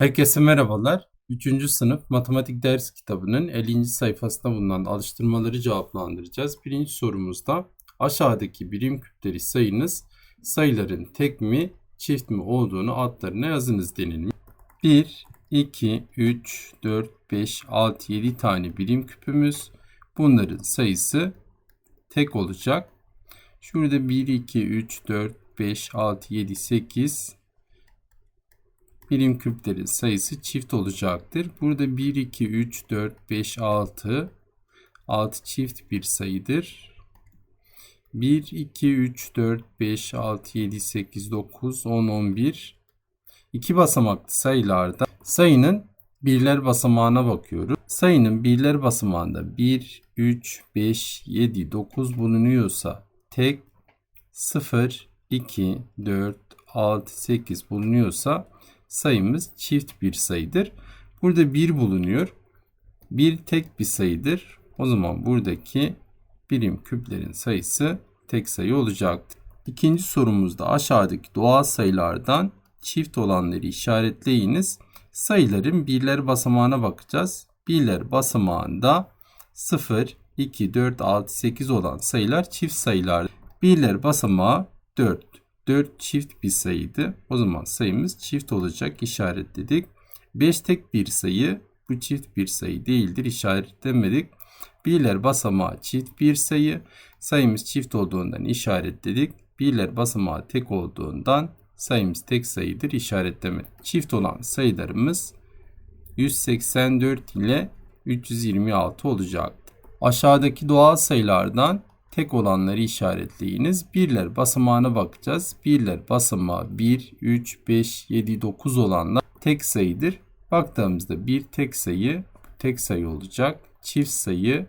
Herkese merhabalar. 3. sınıf matematik ders kitabının 50. sayfasında bulunan alıştırmaları cevaplandıracağız. Birinci sorumuzda aşağıdaki birim küpleri sayınız sayıların tek mi çift mi olduğunu adlarına yazınız denilmiş. 1, 2, 3, 4, 5, 6, 7 tane birim küpümüz. Bunların sayısı tek olacak. Şurada 1, 2, 3, 4, 5, 6, 7, 8 birim küplerin sayısı çift olacaktır. Burada 1, 2, 3, 4, 5, 6. 6 çift bir sayıdır. 1, 2, 3, 4, 5, 6, 7, 8, 9, 10, 11. İki basamaklı sayılarda sayının birler basamağına bakıyoruz. Sayının birler basamağında 1, 3, 5, 7, 9 bulunuyorsa tek 0, 2, 4, 6, 8 bulunuyorsa sayımız çift bir sayıdır. Burada 1 bulunuyor. 1 tek bir sayıdır. O zaman buradaki birim küplerin sayısı tek sayı olacaktır. İkinci sorumuzda aşağıdaki doğal sayılardan çift olanları işaretleyiniz. Sayıların birler basamağına bakacağız. Birler basamağında 0, 2, 4, 6, 8 olan sayılar çift sayılar. Birler basamağı 4. 4 çift bir sayıydı. O zaman sayımız çift olacak işaretledik. 5 tek bir sayı. Bu çift bir sayı değildir işaretlemedik. Birler basamağı çift bir sayı. Sayımız çift olduğundan işaretledik. Birler basamağı tek olduğundan sayımız tek sayıdır işaretlemedik. Çift olan sayılarımız 184 ile 326 olacaktır. Aşağıdaki doğal sayılardan tek olanları işaretleyiniz. Birler basamağına bakacağız. Birler basamağı 1, 3, 5, 7, 9 olanlar tek sayıdır. Baktığımızda bir tek sayı tek sayı olacak. Çift sayı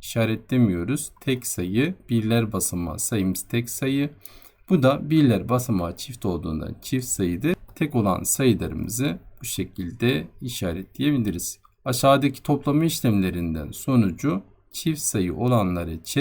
işaretlemiyoruz. Tek sayı birler basamağı sayımız tek sayı. Bu da birler basamağı çift olduğundan çift sayıdır. Tek olan sayılarımızı bu şekilde işaretleyebiliriz. Aşağıdaki toplama işlemlerinden sonucu çift sayı olanları Ç,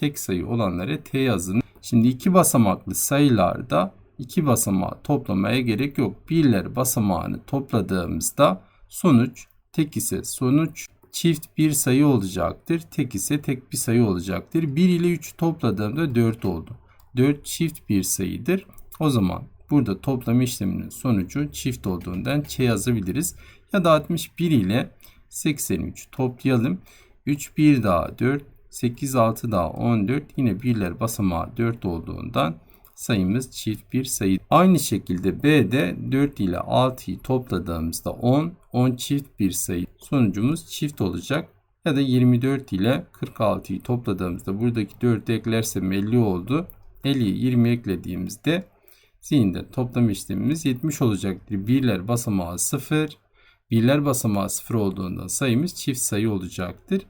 tek sayı olanları T yazın. Şimdi iki basamaklı sayılarda iki basamağı toplamaya gerek yok. Birler basamağını topladığımızda sonuç tek ise sonuç çift bir sayı olacaktır. Tek ise tek bir sayı olacaktır. 1 ile 3 topladığımda 4 oldu. 4 çift bir sayıdır. O zaman burada toplama işleminin sonucu çift olduğundan Ç yazabiliriz. Ya da 61 ile 83 toplayalım. 3 1 daha 4 8 6 daha 14 yine birler basamağı 4 olduğundan sayımız çift bir sayı. Aynı şekilde B'de 4 ile 6'yı topladığımızda 10, 10 çift bir sayı. Sonucumuz çift olacak. Ya da 24 ile 46'yı topladığımızda buradaki 4'ü eklersem 50 oldu. 50'yi 20 eklediğimizde zihinde toplam işlemimiz 70 olacaktır. Birler basamağı 0, birler basamağı 0 olduğunda sayımız çift sayı olacaktır.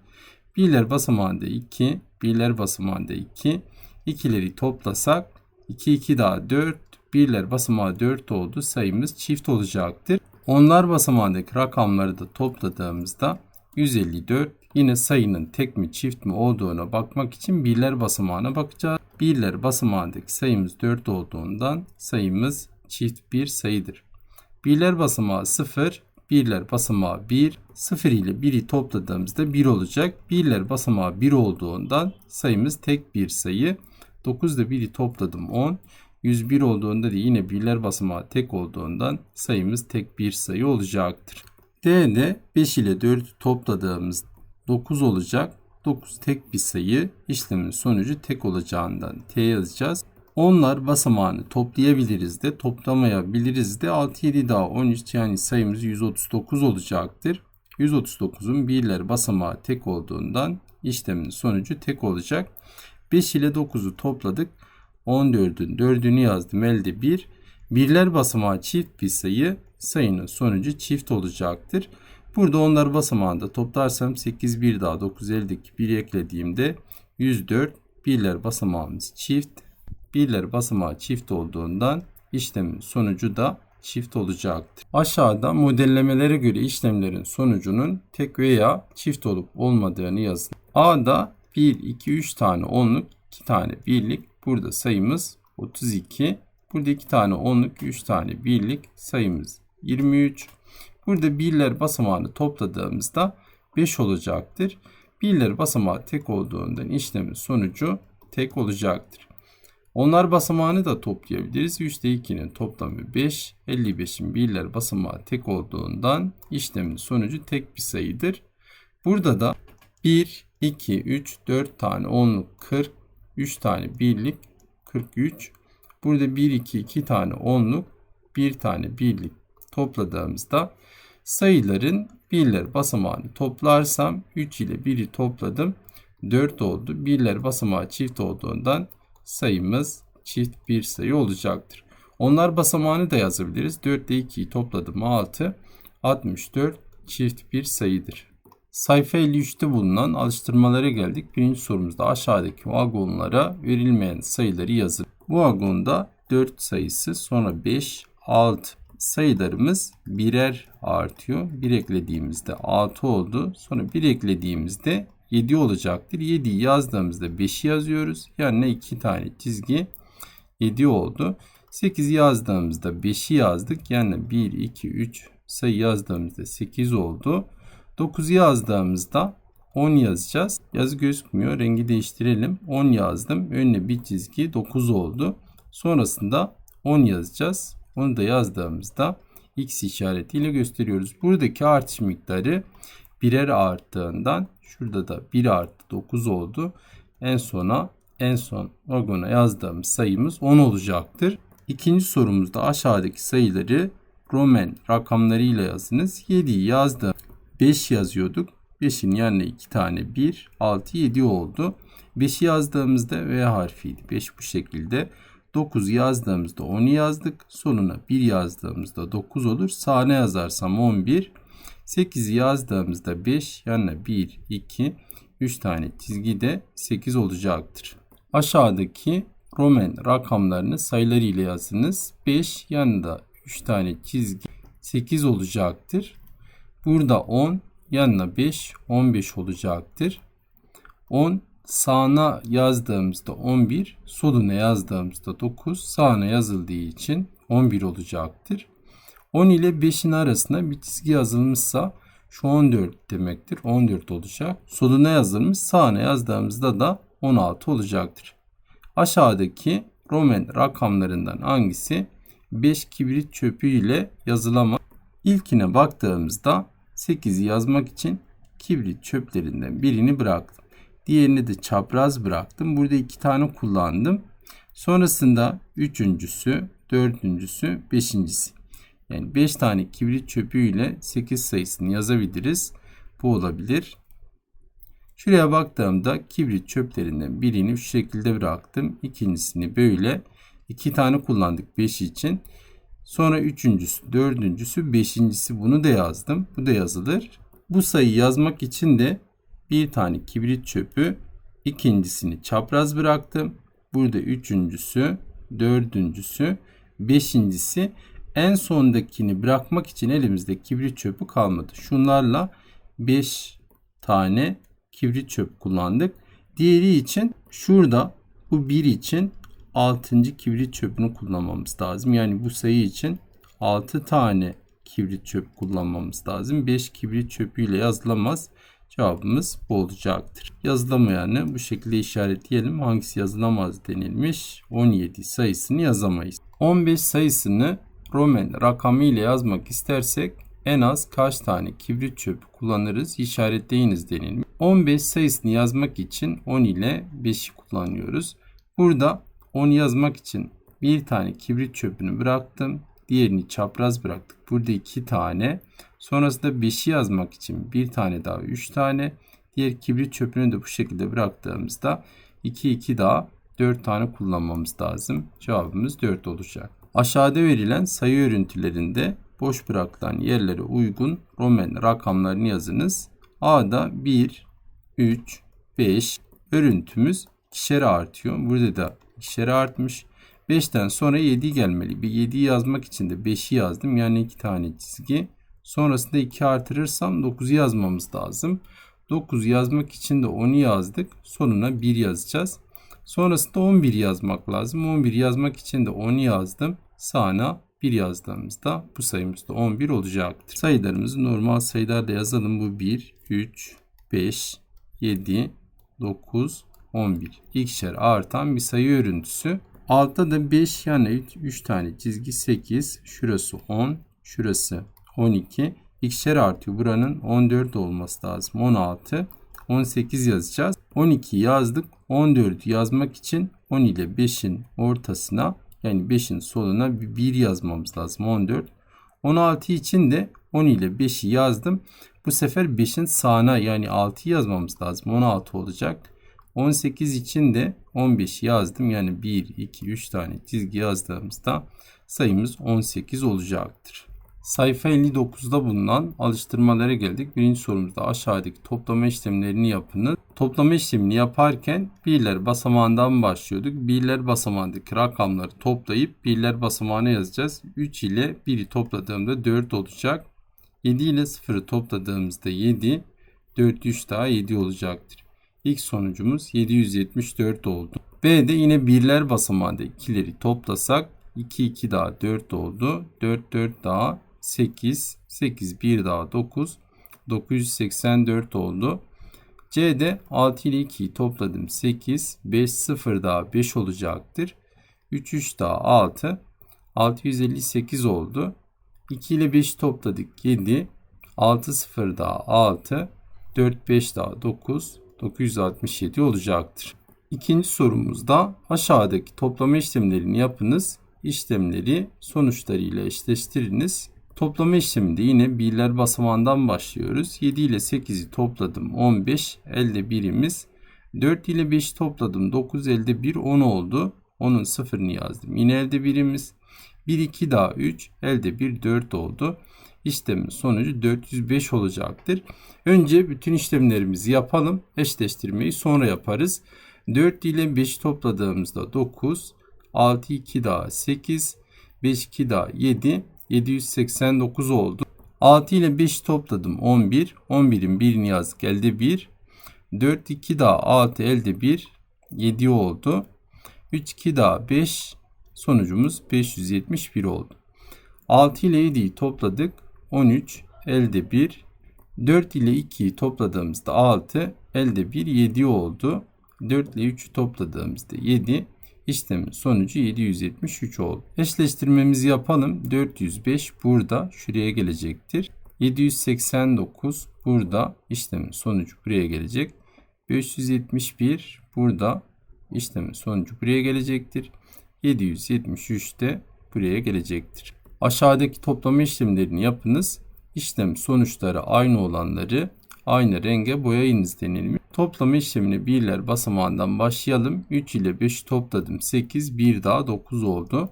Birler basamağında 2, birler basamağında 2. İkileri toplasak 2 2 daha 4, birler basamağı 4 oldu. Sayımız çift olacaktır. Onlar basamağındaki rakamları da topladığımızda 154. Yine sayının tek mi çift mi olduğuna bakmak için birler basamağına bakacağız. Birler basamağındaki sayımız 4 olduğundan sayımız çift bir sayıdır. Birler basamağı 0, birler basamağı 1, 0 ile 1'i topladığımızda 1 olacak. Birler basamağı 1 olduğundan sayımız tek bir sayı. 9 ile 1'i topladım 10. 101 olduğunda da yine birler basamağı tek olduğundan sayımız tek bir sayı olacaktır. D'de 5 ile 4'ü topladığımız 9 olacak. 9 tek bir sayı. İşlemin sonucu tek olacağından T yazacağız. Onlar basamağını toplayabiliriz de toplamayabiliriz de 6 7 daha 13 yani sayımız 139 olacaktır. 139'un birler basamağı tek olduğundan işlemin sonucu tek olacak. 5 ile 9'u topladık. 14'ün 4'ünü yazdım elde 1. Birler basamağı çift bir sayı sayının sonucu çift olacaktır. Burada onlar basamağında toplarsam 8 1 daha 9 eldeki 1 eklediğimde 104 birler basamağımız çift. Birler basamağı çift olduğundan işlemin sonucu da çift olacaktır. Aşağıda modellemelere göre işlemlerin sonucunun tek veya çift olup olmadığını yazın. A'da 1, 2, 3 tane onluk, 2 tane birlik. Burada sayımız 32. Burada 2 tane onluk, 3 tane birlik sayımız 23. Burada birler basamağını topladığımızda 5 olacaktır. Birler basamağı tek olduğundan işlemin sonucu tek olacaktır. Onlar basamağını da toplayabiliriz. 3 ile 2'nin toplamı 5. 55'in birler basamağı tek olduğundan işlemin sonucu tek bir sayıdır. Burada da 1, 2, 3, 4 tane onluk 40, 3 tane birlik 43. Burada 1, 2, 2 tane onluk, 1 tane birlik topladığımızda sayıların birler basamağını toplarsam 3 ile 1'i topladım. 4 oldu. Birler basamağı çift olduğundan sayımız çift bir sayı olacaktır. Onlar basamağını da yazabiliriz. 4 ile 2'yi topladım 6. 64 çift bir sayıdır. Sayfa 53'te bulunan alıştırmalara geldik. Birinci sorumuzda aşağıdaki vagonlara verilmeyen sayıları yazın. Bu vagonda 4 sayısı sonra 5, 6 sayılarımız birer artıyor. 1 eklediğimizde 6 oldu. Sonra 1 eklediğimizde 7 olacaktır. 7'yi yazdığımızda 5'i yazıyoruz. Yanına 2 tane çizgi 7 oldu. 8 yazdığımızda 5'i yazdık. Yani 1, 2, 3 sayı yazdığımızda 8 oldu. 9 yazdığımızda 10 yazacağız. Yazı gözükmüyor. Rengi değiştirelim. 10 yazdım. Önüne bir çizgi 9 oldu. Sonrasında 10 yazacağız. Onu da yazdığımızda x işaretiyle gösteriyoruz. Buradaki artış miktarı birer arttığından şurada da 1 arttı 9 oldu. En sona en son vagona yazdığımız sayımız 10 olacaktır. İkinci sorumuzda aşağıdaki sayıları Roman rakamlarıyla yazınız. 7'yi yazdım. 5 yazıyorduk. 5'in yanına 2 tane 1, 6, 7 oldu. 5'i yazdığımızda V harfiydi. 5 bu şekilde. 9 yazdığımızda 10'u yazdık. Sonuna 1 yazdığımızda 9 olur. Sağına yazarsam 11. 8 yazdığımızda 5 yanına 1, 2, 3 tane çizgi de 8 olacaktır. Aşağıdaki Roman rakamlarını sayıları ile yazınız. 5 yanında 3 tane çizgi 8 olacaktır. Burada 10 yanına 5 15 olacaktır. 10 sağına yazdığımızda 11, soluna yazdığımızda 9, sağına yazıldığı için 11 olacaktır. 10 ile 5'in arasında bir çizgi yazılmışsa şu 14 demektir. 14 olacak. Soluna yazılmış, sağına yazdığımızda da 16 olacaktır. Aşağıdaki Roman rakamlarından hangisi 5 kibrit çöpü ile yazılamaz? İlkine baktığımızda 8'i yazmak için kibrit çöplerinden birini bıraktım. Diğerini de çapraz bıraktım. Burada iki tane kullandım. Sonrasında üçüncüsü, dördüncüsü, beşincisi. Yani 5 tane kibrit çöpüyle 8 sayısını yazabiliriz. Bu olabilir. Şuraya baktığımda kibrit çöplerinden birini şu şekilde bıraktım. İkincisini böyle. iki tane kullandık 5 için. Sonra üçüncüsü, dördüncüsü, beşincisi bunu da yazdım. Bu da yazılır. Bu sayıyı yazmak için de bir tane kibrit çöpü, ikincisini çapraz bıraktım. Burada üçüncüsü, dördüncüsü, beşincisi en sondakini bırakmak için elimizde kibrit çöpü kalmadı. Şunlarla 5 tane kibrit çöp kullandık. Diğeri için şurada bu bir için 6. kibrit çöpünü kullanmamız lazım. Yani bu sayı için 6 tane kibrit çöp kullanmamız lazım. 5 kibrit çöpüyle yazılamaz. Cevabımız bu olacaktır. Yazılamayanı bu şekilde işaretleyelim. Hangisi yazılamaz denilmiş? 17 sayısını yazamayız. 15 sayısını Roman rakamı ile yazmak istersek en az kaç tane kibrit çöpü kullanırız işaretleyiniz denilmiş. 15 sayısını yazmak için 10 ile 5'i kullanıyoruz. Burada 10 yazmak için bir tane kibrit çöpünü bıraktım. Diğerini çapraz bıraktık. Burada 2 tane. Sonrasında 5'i yazmak için bir tane daha 3 tane. Diğer kibrit çöpünü de bu şekilde bıraktığımızda 2 2 daha 4 tane kullanmamız lazım. Cevabımız 4 olacak. Aşağıda verilen sayı örüntülerinde boş bırakılan yerlere uygun Roman rakamlarını yazınız. A'da 1, 3, 5 örüntümüz ikişer artıyor. Burada da ikişer artmış. 5'ten sonra 7 gelmeli. Bir 7'yi yazmak için de 5'i yazdım. Yani 2 tane çizgi. Sonrasında 2 artırırsam 9'u yazmamız lazım. 9 yazmak için de 10'u yazdık. Sonuna 1 yazacağız. Sonrasında 11 yazmak lazım. 11 yazmak için de 10'u yazdım. Sağına 1 yazdığımızda bu sayımız da 11 olacaktır. Sayılarımızı normal sayılarla yazalım. Bu 1, 3, 5, 7, 9, 11. İkişer artan bir sayı örüntüsü. Altta da 5 yani 3, 3 tane çizgi 8. Şurası 10. Şurası 12. İkişer artıyor. Buranın 14 olması lazım. 16. 18 yazacağız. 12 yazdık. 14'ü yazmak için 10 ile 5'in ortasına yani 5'in soluna bir 1 yazmamız lazım. 14. 16 için de 10 ile 5'i yazdım. Bu sefer 5'in sağına yani 6'yı yazmamız lazım. 16 olacak. 18 için de 15 yazdım. Yani 1, 2, 3 tane çizgi yazdığımızda sayımız 18 olacaktır. Sayfa 59'da bulunan alıştırmalara geldik. Birinci sorumuzda aşağıdaki toplama işlemlerini yapınız. Toplama işlemini yaparken birler basamağından başlıyorduk. Birler basamağındaki rakamları toplayıp birler basamağına yazacağız. 3 ile 1'i topladığımda 4 olacak. 7 ile 0'ı topladığımızda 7. 4 3 daha 7 olacaktır. İlk sonucumuz 774 oldu. B'de yine birler basamağında ikileri toplasak 2 2 daha 4 oldu. 4 4 daha 8 8 1 daha 9 984 oldu. C'de 6 ile 2'yi topladım 8 5 0 daha 5 olacaktır. 3 3 daha 6 658 oldu. 2 ile 5 topladık 7 6 0 daha 6 4 5 daha 9 967 olacaktır. İkinci sorumuzda aşağıdaki toplama işlemlerini yapınız. İşlemleri sonuçlarıyla eşleştiriniz. Toplama işleminde yine birler basamağından başlıyoruz. 7 ile 8'i topladım 15 elde birimiz. 4 ile 5'i topladım 9 elde 1 10 oldu. Onun sıfırını yazdım. Yine elde birimiz. 1 2 daha 3 elde 1 4 oldu. İşlemin sonucu 405 olacaktır. Önce bütün işlemlerimizi yapalım. Eşleştirmeyi sonra yaparız. 4 ile 5'i topladığımızda 9, 6 2 daha 8, 5 2 daha 7, 789 oldu. 6 ile 5 topladım 11. 11'in birini yazdık elde 1. 4 2 daha 6 elde 1. 7 oldu. 3 2 daha 5. Sonucumuz 571 oldu. 6 ile 7'yi topladık. 13 elde 1. 4 ile 2'yi topladığımızda 6 elde 1 7 oldu. 4 ile 3'ü topladığımızda 7. İşlemin sonucu 773 oldu. Eşleştirmemizi yapalım. 405 burada şuraya gelecektir. 789 burada işlemin sonucu buraya gelecek. 571 burada işlemin sonucu buraya gelecektir. 773 de buraya gelecektir. Aşağıdaki toplama işlemlerini yapınız. İşlem sonuçları aynı olanları aynı renge boyayınız denilmiş. Toplama işlemini birler basamağından başlayalım. 3 ile 5 topladım 8, 1 daha 9 oldu.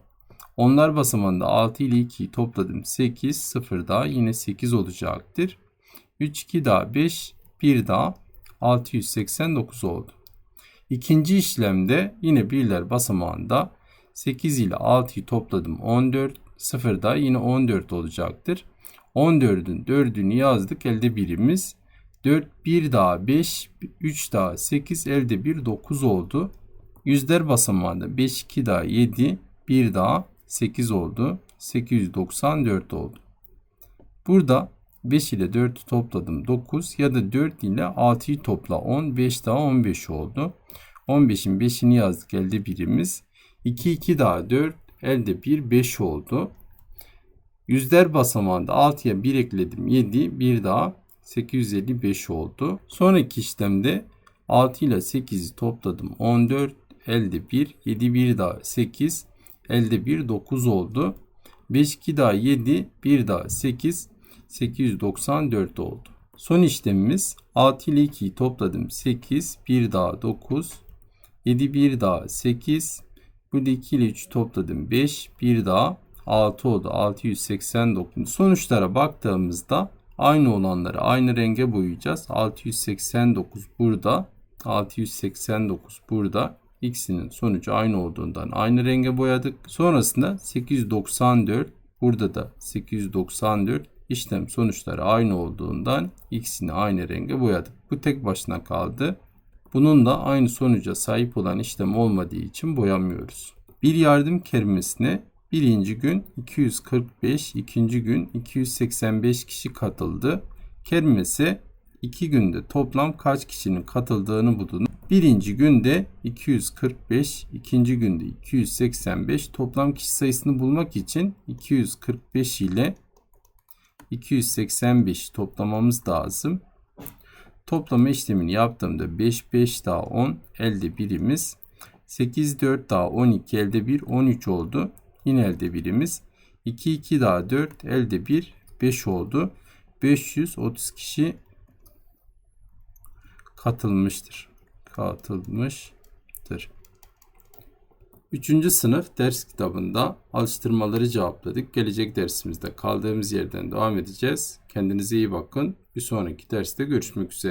Onlar basamağında 6 ile 2'yi topladım 8, 0 daha yine 8 olacaktır. 3, 2 daha 5, 1 daha 689 oldu. İkinci işlemde yine birler basamağında 8 ile 6'yı topladım 14, 0 da yine 14 olacaktır. 14'ün 4'ünü yazdık elde birimiz. 4 1 daha 5 3 daha 8 elde 1 9 oldu. Yüzler basamağında 5 2 daha 7 1 daha 8 oldu. 894 oldu. Burada 5 ile 4'ü topladım 9 ya da 4 ile 6'yı topla 10 5 daha 15 oldu. 15'in 5'ini yazdık elde birimiz. 2 2 daha 4 elde 1 5 oldu. Yüzler basamağında 6'ya 1 ekledim 7 bir daha 855 oldu. Sonraki işlemde 6 ile 8'i topladım 14 elde 1 7 bir daha 8 elde 1 9 oldu. 5 2 daha 7 1 daha 8 894 oldu. Son işlemimiz 6 ile 2'yi topladım 8 1 daha 9 7 1 daha 8 Burada 2 ile 3 topladım 5 bir daha 6 oldu 689. Sonuçlara baktığımızda aynı olanları aynı renge boyayacağız. 689 burada 689 burada ikisinin sonucu aynı olduğundan aynı renge boyadık. Sonrasında 894 burada da 894 işlem sonuçları aynı olduğundan ikisini aynı renge boyadık. Bu tek başına kaldı. Bunun da aynı sonuca sahip olan işlem olmadığı için boyamıyoruz. Bir yardım kelimesine Birinci gün 245, ikinci gün 285 kişi katıldı. Kelimesi iki günde toplam kaç kişinin katıldığını bulun. Birinci günde 245, ikinci günde 285 toplam kişi sayısını bulmak için 245 ile 285 toplamamız lazım. Toplama işlemini yaptığımda 5 5 daha 10 elde birimiz 8 4 daha 12 elde 1 13 oldu. Yine elde birimiz 2 2 daha 4 elde 1 5 oldu. 530 kişi katılmıştır. Katılmıştır. Üçüncü sınıf ders kitabında alıştırmaları cevapladık. Gelecek dersimizde kaldığımız yerden devam edeceğiz. Kendinize iyi bakın. Bir sonraki derste görüşmek üzere.